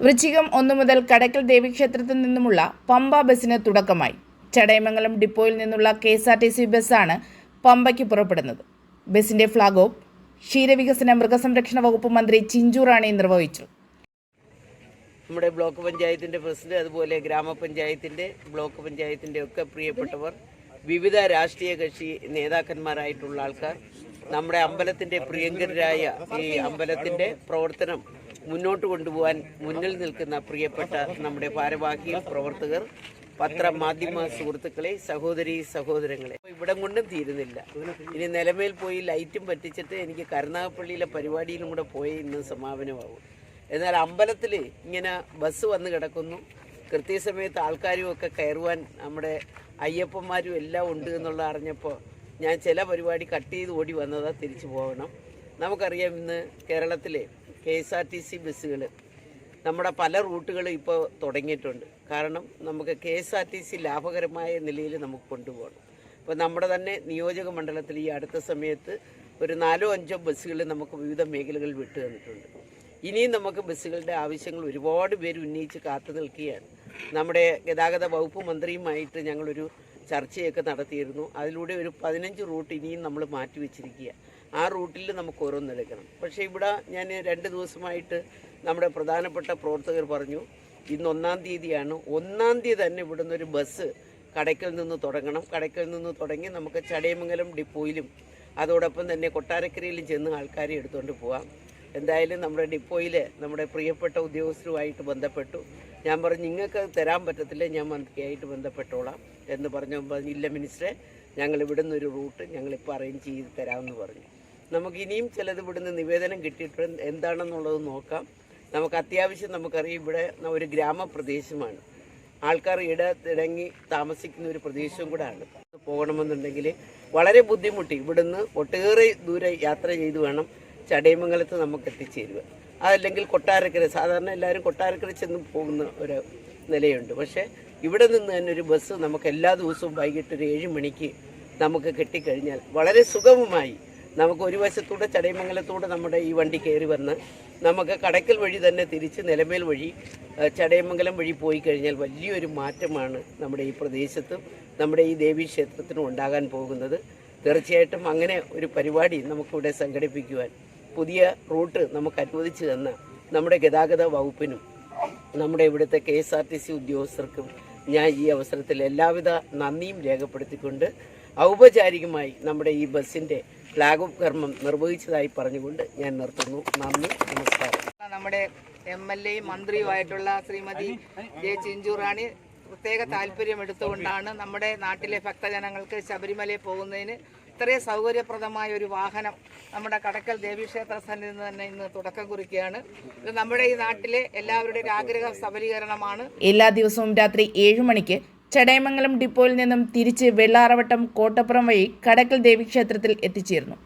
വൃശ്ചികം ഒന്നു മുതൽ കടക്കൽ ദേവീക്ഷേത്രത്തിൽ നിന്നുമുള്ള പമ്പ ബസ്സിന് തുടക്കമായി. ചടയമംഗലം ഡിപ്പോയിൽ നിന്നുള്ള K S R T C ബസ്സാണ് പമ്പയ്ക്ക് പുറപ്പെടുന്നത്. ബസിന്റെ ഫ്ളാഗ് ഓഫ് ക്ഷീരവികസന മൃഗസംരക്ഷണ വകുപ്പ് മന്ത്രി ചിഞ്ചു റാണി നിർവഹിച്ചു. നമ്മുടെ ബ്ലോക്ക് പഞ്ചായത്തിന്റെ പ്രസിഡന്റ് അതുപോലെ ഗ്രാമപഞ്ചായത്തിന്റെ ബ്ലോക്ക് പഞ്ചായത്തിന്റെ ഒക്കെ പ്രിയപ്പെട്ടവർ വിവിധ രാഷ്ട്രീയ കക്ഷി നേതാക്കന്മാരായിട്ടുള്ള ആൾക്കാർ നമ്മുടെ അമ്പലത്തിന്റെ പ്രിയങ്കരായ ഈ അമ്പലത്തിന്റെ പ്രവർത്തനം മുന്നോട്ട് കൊണ്ടുപോകാൻ മുന്നിൽ നിൽക്കുന്ന പ്രിയപ്പെട്ട നമ്മുടെ ഭാരവാഹി പ്രവർത്തകർ പത്രമാധ്യമ സുഹൃത്തുക്കളെ സഹോദരി സഹോദരങ്ങളെ. ഇവിടം കൊണ്ടും തീരുന്നില്ല. ഇനി നിലമേൽ പോയി ലൈറ്റും പറ്റിച്ചിട്ട് എനിക്ക് കരുനാഗപ്പള്ളിയിലെ പരിപാടിയിലും കൂടെ പോയി ഇന്ന് സമാപനമാകും. എന്നാൽ അമ്പലത്തിൽ ഇങ്ങനെ ബസ് വന്ന് കിടക്കുന്നു. കൃത്യസമയത്ത് ആൾക്കാരും ഒക്കെ കയറുവാൻ നമ്മുടെ അയ്യപ്പന്മാരും എല്ലാം ഉണ്ട് എന്നുള്ള അറിഞ്ഞപ്പോൾ ഞാൻ ചില പരിപാടി കട്ട് ചെയ്ത് ഓടി വന്നതാ തിരിച്ചു പോകണം. നമുക്കറിയാം ഇന്ന് കേരളത്തിലെ K S R T C ബസ്സുകൾ നമ്മുടെ പല റൂട്ടുകളും ഇപ്പോൾ തുടങ്ങിയിട്ടുണ്ട്. കാരണം നമുക്ക് K S R T C ലാഭകരമായ നിലയിൽ നമുക്ക് കൊണ്ടുപോകണം. അപ്പോൾ നമ്മുടെ തന്നെ നിയോജക മണ്ഡലത്തിൽ ഈ അടുത്ത സമയത്ത് ഒരു നാലോ അഞ്ചോ ബസ്സുകൾ നമുക്ക് വിവിധ മേഖലകളിൽ വിട്ടു തന്നിട്ടുണ്ട്. ഇനിയും നമുക്ക് ബസ്സുകളുടെ ആവശ്യങ്ങൾ ഒരുപാട് പേര് ഉന്നയിച്ച് കാത്തു നിൽക്കുകയാണ്. നമ്മുടെ ഗതാഗത വകുപ്പ് മന്ത്രിയുമായിട്ട് ഞങ്ങളൊരു ചർച്ചയൊക്കെ നടത്തിയിരുന്നു. അതിലൂടെ ഒരു പതിനഞ്ച് റൂട്ട് ഇനിയും നമ്മൾ മാറ്റി വെച്ചിരിക്കുക ആ റൂട്ടിൽ നമുക്ക് ഓരോന്നെടുക്കണം പക്ഷേ ഇവിടെ ഞാൻ രണ്ട് ദിവസമായിട്ട് നമ്മുടെ പ്രധാനപ്പെട്ട പ്രവർത്തകർ പറഞ്ഞു ഇന്ന് ഒന്നാം തീയതിയാണ്. ഒന്നാം തീയതി തന്നെ ഇവിടുന്ന് ഒരു ബസ് കടയ്ക്കൽ നിന്ന് തുടങ്ങണം. കടയ്ക്കൽ നിന്ന് തുടങ്ങി നമുക്ക് ചടയമംഗലം ഡിപ്പോയിലും അതോടൊപ്പം തന്നെ കൊട്ടാരക്കരയിലും ചെന്ന് ആൾക്കാരെ എടുത്തുകൊണ്ട് പോവാം. എന്തായാലും നമ്മുടെ ഡിപ്പോയിൽ നമ്മുടെ പ്രിയപ്പെട്ട ഉദ്യോഗസ്ഥരുമായിട്ട് ബന്ധപ്പെട്ടു. ഞാൻ പറഞ്ഞു നിങ്ങൾക്ക് തരാൻ പറ്റത്തില്ല ഞാൻ മന്ത്രിയായിട്ട് ബന്ധപ്പെട്ടോളാം എന്ന് പറഞ്ഞു. ഇല്ല മിനിസ്റ്ററെ ഞങ്ങൾ ഇവിടുന്ന് ഒരു റൂട്ട് ഞങ്ങളിപ്പോൾ അറേഞ്ച് ചെയ്ത് തരാമെന്ന് പറഞ്ഞു. നമുക്ക് ഇനിയും ചിലത് ഇവിടുന്ന് നിവേദനം കിട്ടിയിട്ടുണ്ട്. എന്താണെന്നുള്ളത് നോക്കാം. നമുക്ക് അത്യാവശ്യം നമുക്കറിയാം ഇവിടെ ഒരു ഗ്രാമപ്രദേശമാണ്. ആൾക്കാർ ഇടത്തിടങ്ങി താമസിക്കുന്ന ഒരു പ്രദേശവും കൂടെ ആണ് പോകണമെന്നുണ്ടെങ്കിൽ വളരെ ബുദ്ധിമുട്ടി ഇവിടുന്ന് ഒട്ടേറെ ദൂരെ യാത്ര ചെയ്ത് വേണം ചടയമംഗലത്ത് നമുക്ക് എത്തിച്ചേരുക അതല്ലെങ്കിൽ കൊട്ടാരക്കര. സാധാരണ എല്ലാവരും കൊട്ടാരക്കര ചെന്ന് പോകുന്ന ഒരു നിലയുണ്ട്. പക്ഷേ ഇവിടെ നിന്ന് തന്നെ ഒരു ബസ് നമുക്ക് എല്ലാ ദിവസവും വൈകിട്ട് ഒരു ഏഴ് മണിക്ക് നമുക്ക് കിട്ടിക്കഴിഞ്ഞാൽ വളരെ സുഗമമായി നമുക്ക് ഒരു വശത്തൂടെ ചടയമംഗലത്തൂടെ നമ്മുടെ ഈ വണ്ടി കയറി വന്ന് നമുക്ക് കടക്കൽ വഴി തന്നെ തിരിച്ച് നിലമേൽ വഴി ചടയമംഗലം വഴി പോയി കഴിഞ്ഞാൽ വലിയൊരു മാറ്റമാണ് നമ്മുടെ ഈ പ്രദേശത്തും നമ്മുടെ ഈ ദേവീക്ഷേത്രത്തിനും ഉണ്ടാകാൻ പോകുന്നത്. തീർച്ചയായിട്ടും അങ്ങനെ ഒരു പരിപാടി നമുക്കിവിടെ സംഘടിപ്പിക്കുവാൻ പുതിയ റൂട്ട് നമുക്ക് അനുവദിച്ചു തന്ന നമ്മുടെ ഗതാഗത വകുപ്പിനും നമ്മുടെ ഇവിടുത്തെ K S R T C ഉദ്യോഗസ്ഥർക്കും ഞാൻ ഈ അവസരത്തിൽ എല്ലാവിധ നന്ദിയും രേഖപ്പെടുത്തിക്കൊണ്ട് ഔപചാരികമായി നമ്മുടെ ഈ ബസ്സിന്റെ ഫ്ലാഗ് ഓഫ് കർമ്മം നിർവഹിച്ചതായി പറഞ്ഞുകൊണ്ട് ഞാൻ നിർത്തുന്നു. നന്ദി നമസ്കാരം. നമ്മുടെ എം എൽ എയും മന്ത്രിയുമായിട്ടുള്ള ശ്രീമതി ജെ ചിഞ്ചുറാണി പ്രത്യേക താല്പര്യം എടുത്തുകൊണ്ടാണ് നമ്മുടെ നാട്ടിലെ ഭക്തജനങ്ങൾക്ക് ശബരിമലയിൽ പോകുന്നതിന് ഇത്രയും സൗകര്യപ്രദമായ ഒരു വാഹനം നമ്മുടെ കടക്കൽ ദേവീക്ഷേത്ര സന്നിധി നിന്ന് തന്നെ ഇന്ന് തുടക്കം കുറിക്കുകയാണ്. ഇത് നമ്മുടെ ഈ നാട്ടിലെ എല്ലാവരുടെയും ആഗ്രഹ സബലീകരണമാണ്. എല്ലാ ദിവസവും രാത്രി ഏഴു മണിക്ക് ചടയമംഗലം ഡിപ്പോയിൽ നിന്നും തിരിച്ച് വെള്ളാറവട്ടം കോട്ടപ്പുറം വഴി കടക്കൽ ദേവീക്ഷേത്രത്തിൽ എത്തിച്ചേർന്നു.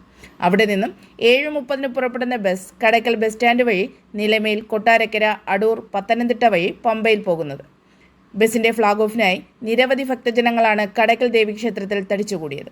അവിടെ നിന്നും ഏഴ് മുപ്പതിന് പുറപ്പെടുന്ന ബസ് കടക്കൽ ബസ് സ്റ്റാൻഡ് വഴി നിലമേൽ കൊട്ടാരക്കര അടൂർ പത്തനംതിട്ട വഴി പമ്പയിൽ പോകുന്നത്. ബസിന്റെ ഫ്ളാഗ് ഓഫിനായി നിരവധി ഭക്തജനങ്ങളാണ് കടക്കൽ ദേവീക്ഷേത്രത്തിൽ തടിച്ചുകൂടിയത്.